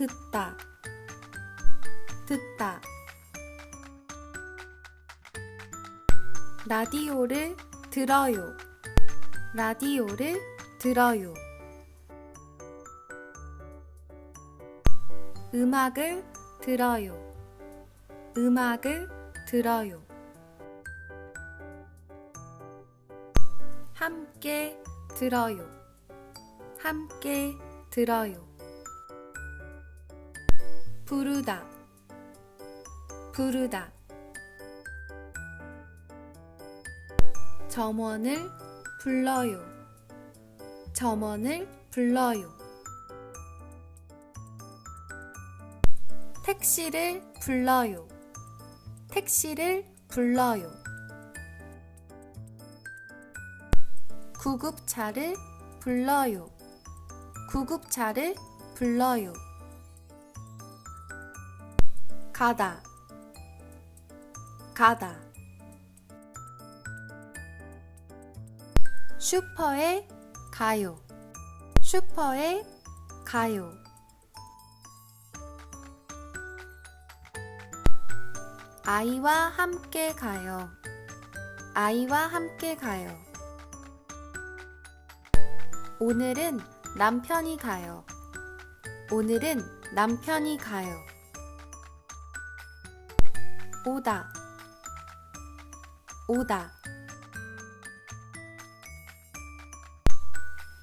듣다. 듣다. 라디오를 들어요. 라디오를 들어요. 음악을 들어요. 음악을 들어요. 함께 들어요. 함께 들어요 부르다. 부르다. 점원을 불러요. 점원을 불러요. 택시를 불러요. 택시를 불러요. 구급차를 불러요. 구급차를 불러요 가다. 가다. 슈퍼에 가요. 슈퍼에 가요. 아이와 함께 가요. 아이와 함께 가요. 오늘은 남편이 가요. 오늘은 남편이 가요 오다. 오다.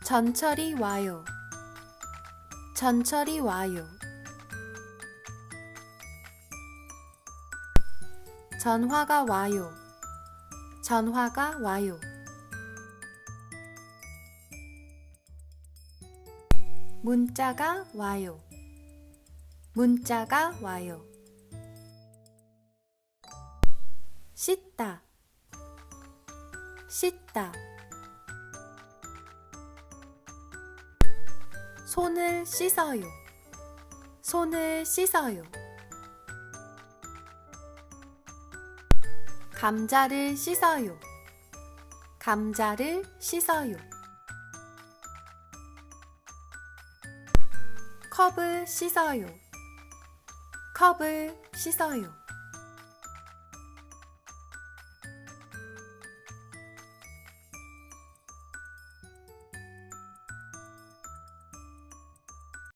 전철이 와요. 전철이 와요. 전화가 와요. 전화가 와요. 문자가 와요. 문자가 와요 씻다. 씻다. 손을 씻어요. 손을 씻어요. 감자를 씻어요. 감자를 씻어요. 컵을 씻어요. 컵을 씻어요